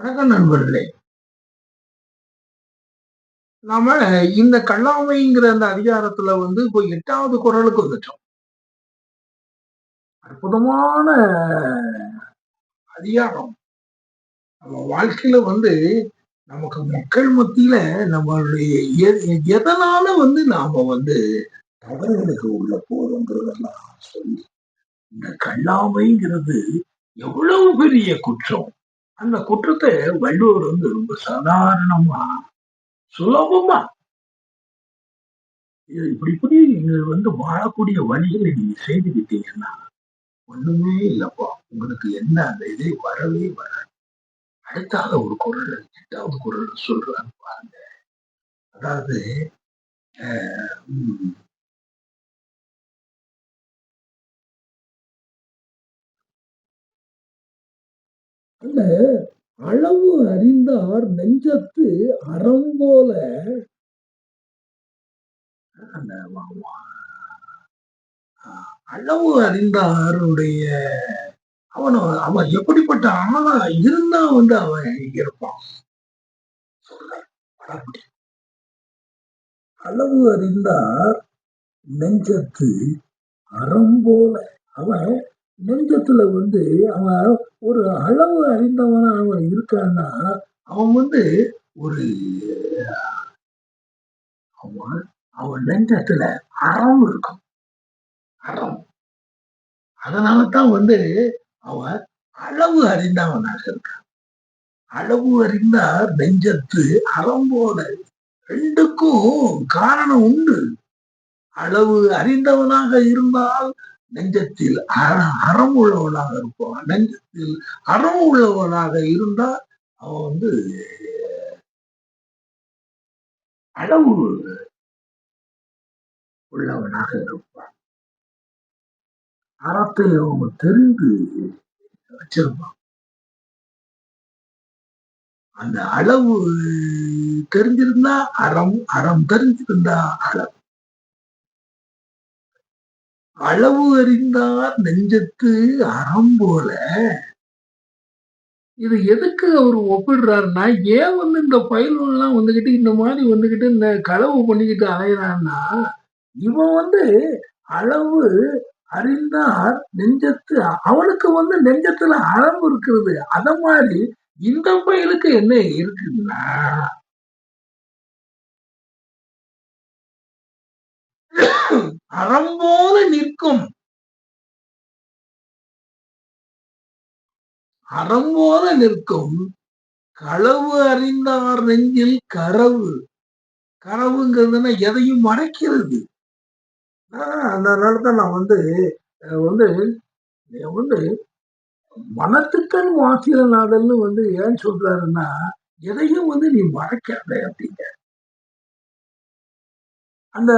வணக்கம் நண்பர்களே. நாம இந்த கல்லாமைங்கிற அந்த அதிகாரத்துல வந்து இப்போ எட்டாவது குரலுக்கு வந்துட்டோம். அற்புதமான அதிகாரம். நம்ம வாழ்க்கையில வந்து நமக்கு மக்கள் மத்தியில நம்மளுடைய எ- எதனால வந்து நாம வந்து தவறுகளுக்கு உள்ள போறோங்கிறதெல்லாம் சொல்லி இந்த கல்லாமைங்கிறது எவ்வளவு பெரிய குற்றம். அந்த குற்றத்தை வள்ளுவர் வந்து ரொம்ப சாதாரணமா சுலபமா இப்படி இப்படி நீங்க வந்து வாழக்கூடிய வழிகளை நீங்க செய்துக்கிட்டீங்கன்னா ஒண்ணுமே இல்லப்பா. உங்களுக்கு என்ன அந்த இதே வரவே வராது. அடுத்தாத ஒரு குரல் எட்டாவது குரல் சொல்றான்னு பாருங்க. அதாவது அல்ல அளவு அறிந்தார் நெஞ்சத்து அறம் போல. அந்த அளவு அறிந்தாருடைய அவன் அவன் எப்படிப்பட்ட ஆளா இருந்தா வந்து அவன் இருப்பான்? அளவு அறிந்தார் நெஞ்சத்து அறம் போல. அவன் நெஞ்சத்துல வந்து அவன் ஒரு அளவு அறிந்தவனா அவன் இருக்கான்னா அவன் வந்து ஒரு அவன் அவன் நெஞ்சத்துல அறம் இருக்கும். அறம். அதனால தான் வந்து அவன் அளவு அறிந்தவனாக இருக்கான். அளவு அறிந்தார் நெஞ்சத்து அறம் போல ரெண்டுக்கும் காரணம் உண்டு. அளவு அறிந்தவனாக இருந்தால் நெஞ்சத்தில் அற- அறம் உள்ளவனாக இருப்பான். நெஞ்சத்தில் அறம் உள்ளவனாக இருந்தா அவன் வந்து அளவு உள்ளவனாக இருப்பான். அறத்தை அவன் தெரிந்து வச்சிருப்பான். அந்த அளவு தெரிஞ்சிருந்தா அறம் அறம் தெரிஞ்சிருந்தா அளவு. அளவு அறிந்தார் நெஞ்சத்து அறம் போல. இது எதுக்கு அவர் ஒப்பிடுறாருன்னா ஏன் வந்து இந்த பயிலெல்லாம் வந்துகிட்டு இந்த மாதிரி வந்துகிட்டு இந்த களவு பண்ணிக்கிட்டு அலையிறான்னா இவன் வந்து அளவு அறிந்தார் நெஞ்சத்து அவனுக்கு வந்து நெஞ்சத்துல அறம் இருக்கிறது. அத மாதிரி இந்த பயிலுக்கு என்ன இருக்குன்னா அறம் நிற்கும். அறம் நிற்கும். களவு அறிந்தார் நெஞ்சில் கரவு கரவுங்கிறதுன்னா எதையும் மறைக்கிறது. ஆஹ் அதனால தான் நான் வந்து வந்து வந்து மனத்துக்கண் வாசியநாதல்னு வந்து ஏன் சொல்றாருன்னா எதையும் வந்து நீ மறைக்காத அப்படிங்க. அந்த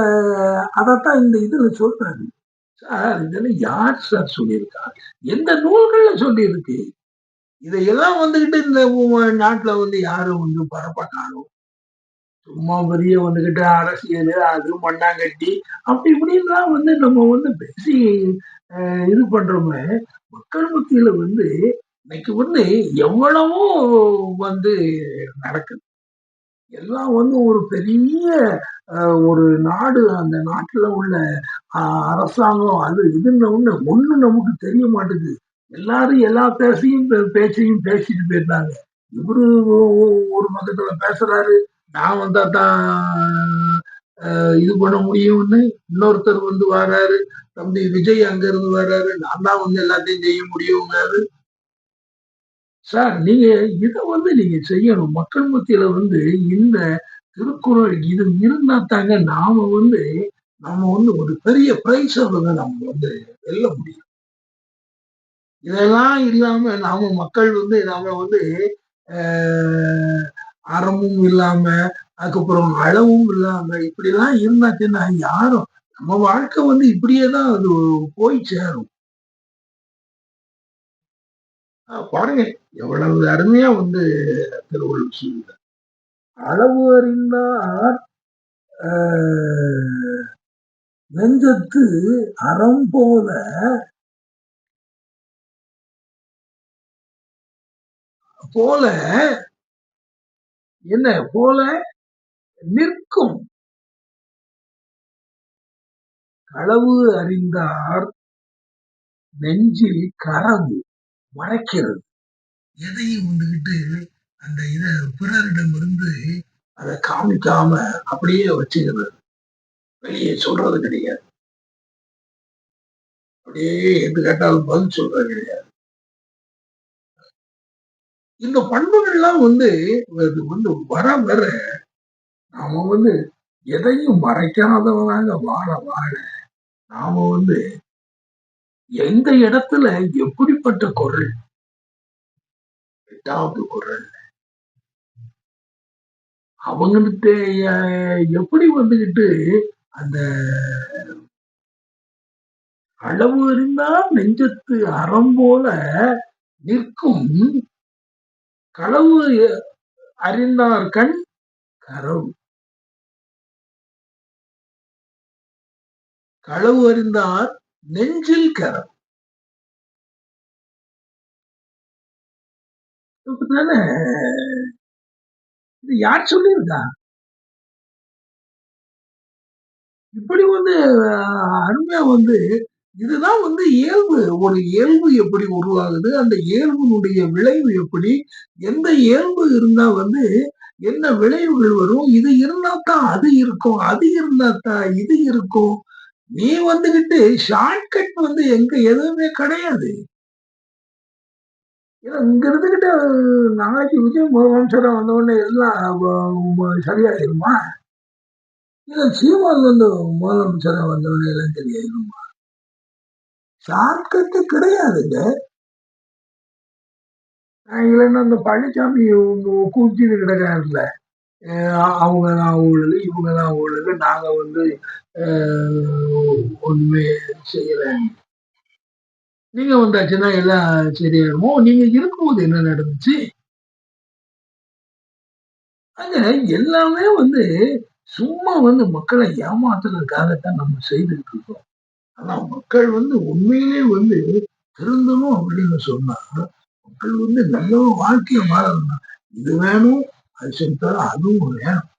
அதைத்தான் இந்த இதுல சொல்றாரு. சார் இதெல்லாம் யார் சார் சொல்லியிருக்கா? எந்த நூல்கள்ல சொல்லியிருக்கு? இதையெல்லாம் வந்துகிட்டு இந்த உ- நாட்டுல வந்து யாரும் வந்து பரப்பட்டாரோ? சும்மா பெரிய வந்துகிட்டு அரசியல் அது மண்ணாங்கட்டி அப்படி இப்படின்லாம் வந்து நம்ம வந்து பேசி இது பண்றோமே மக்கள் மத்தியில வந்து இன்னைக்கு வந்து எவ்வளவோ வந்து நடக்குது. எல்லாம் வந்து ஒரு பெரிய ஒரு நாடு அந்த நாட்டுல உள்ள அரசாங்கம் அது இதுன்னு ஒண்ணு ஒண்ணு நமக்கு தெரிய மாட்டேங்குது. எல்லாரும் எல்லா பேசையும் பே- பேச்சையும் பேசிட்டு போயிருந்தாங்க இவரு ஒரு பக்கத்துல பேசுறாரு நான் வந்தா தான் இது பண்ண முடியும்னு இன்னொருத்தர் வந்து வர்றாரு தம்பி விஜய் அங்க இருந்து வர்றாரு நான் தான் வந்து எல்லாத்தையும் செய்ய முடியுங்கிறாரு சார் நீங்க இதை வந்து நீங்க செய்யணும். மக்கள் மத்தியில வந்து இந்த திருக்குறள் இது இருந்தா தாங்க நாம வந்து நாம வந்து ஒரு பெரிய பிரைஸ் வந்து நம்ம வந்து வெல்ல முடியும். இதெல்லாம் இல்லாம நாம மக்கள் வந்து நாம வந்து ஆஹ், அறமும் இல்லாம அதுக்கப்புறம் அளவும் இல்லாம இப்படிலாம் இருந்தாச்சுன்னா யாரும் நம்ம வாழ்க்கை வந்து இப்படியே தான் அது போய் சேரும். பாருங்க எவ்வளவு அருமையா வந்து திருவள்ளுவர் சொல்லுங்க அளவு அறிந்தார் ஆஹ், நெஞ்சத்து அறம் போல போல என்ன போல நிற்கும். களவு அறிந்தார் நெஞ்சில் கரவு மறைக்கிறது. எதையும் வந்துகிட்டு அந்த இத பிறரிடமிருந்து அதை காமிக்காம அப்படியே வச்சுக்கிறது. வெளியே சொல்றது கிடையாது. அப்படியே எது கேட்டாலும் பதில் சொல்றது கிடையாது. இந்த பண்புகள்லாம் வந்து வந்து வர வர நாம வந்து எதையும் மறைக்காதவனாக வாழ வாழ நாம வந்து எந்த இடத்துல எப்படிப்பட்ட குரல்? எட்டாவது குரல். அவங்ககிட்ட எப்படி வந்துகிட்டு அந்த அளவு இருந்தா நெஞ்சத்து அறம் போல நிற்கும். களவு அறிந்தார் கண் கரவு களவு அறிந்தார் நெஞ்சில் கரம். இது யார் சொல்லியிருக்கா? இப்படி வந்து அருமையா வந்து இதுதான் வந்து இயல்பு. ஒரு இயல்பு எப்படி உருவாகுது? அந்த இயல்புனுடைய விளைவு எப்படி? எந்த இயல்பு இருந்தா வந்து என்ன விளைவுகள் வரும்? இது இருந்தா தான் அது இருக்கும் அது இருந்தா தான் இது இருக்கும். நீ வந்துகிட்டு ஷார்ட்கட் வந்து எங்க எதுவுமே கிடையாது. ஏன்னா இங்க இருந்துகிட்டு நாளைக்கு விஜய் முதலமைச்சரா வந்த உடனே எல்லாம் சரியாயிருமா? இல்ல சீமான் வந்து முதலமைச்சரா வந்த உடனே எல்லாம் சரியாயிருமா? ஷார்ட்கட்டு கிடையாதுங்க. நான் இல்லைன்னா அந்த பழனிசாமி கூச்சிட்டு கிடக்காருல்ல அவங்க தான் ஊழல் இவங்க தான் ஊழல். நாங்க வந்து அஹ், ஒண்ணுமே செய்யல. நீங்க வந்தாச்சுன்னா எல்லாம் சரியாயிருமோ நீங்க இருக்கும்போது என்ன நடந்துச்சு? அங்க எல்லாமே வந்து சும்மா வந்து மக்களை ஏமாத்துறதுக்காகத்தான் நம்ம செய்துட்டு இருக்கோம் ஆனா மக்கள் வந்து உண்மையிலே வந்து திருந்தணும் அப்படின்னு சொன்னா மக்கள் வந்து நல்ல வாழ்க்கைய மாறணும் இது வேணும் அது செஞ்சால் அதுவும் வேணும்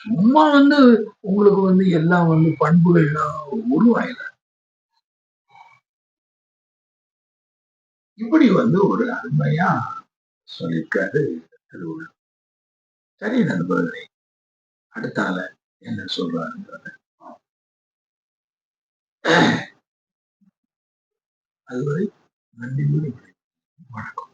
சும்மா வந்து உங்களுக்கு வந்து எல்லாம் வந்து பண்புகள் எல்லாம் உருவாயில. இப்படி வந்து ஒரு அருமையா சொல்லியிருக்காரு திருவள்ளுவர் சரி நண்பர்களே அடுத்தால என்ன சொல்றாருன்றத அதுவரை நன்றி வணக்கம்.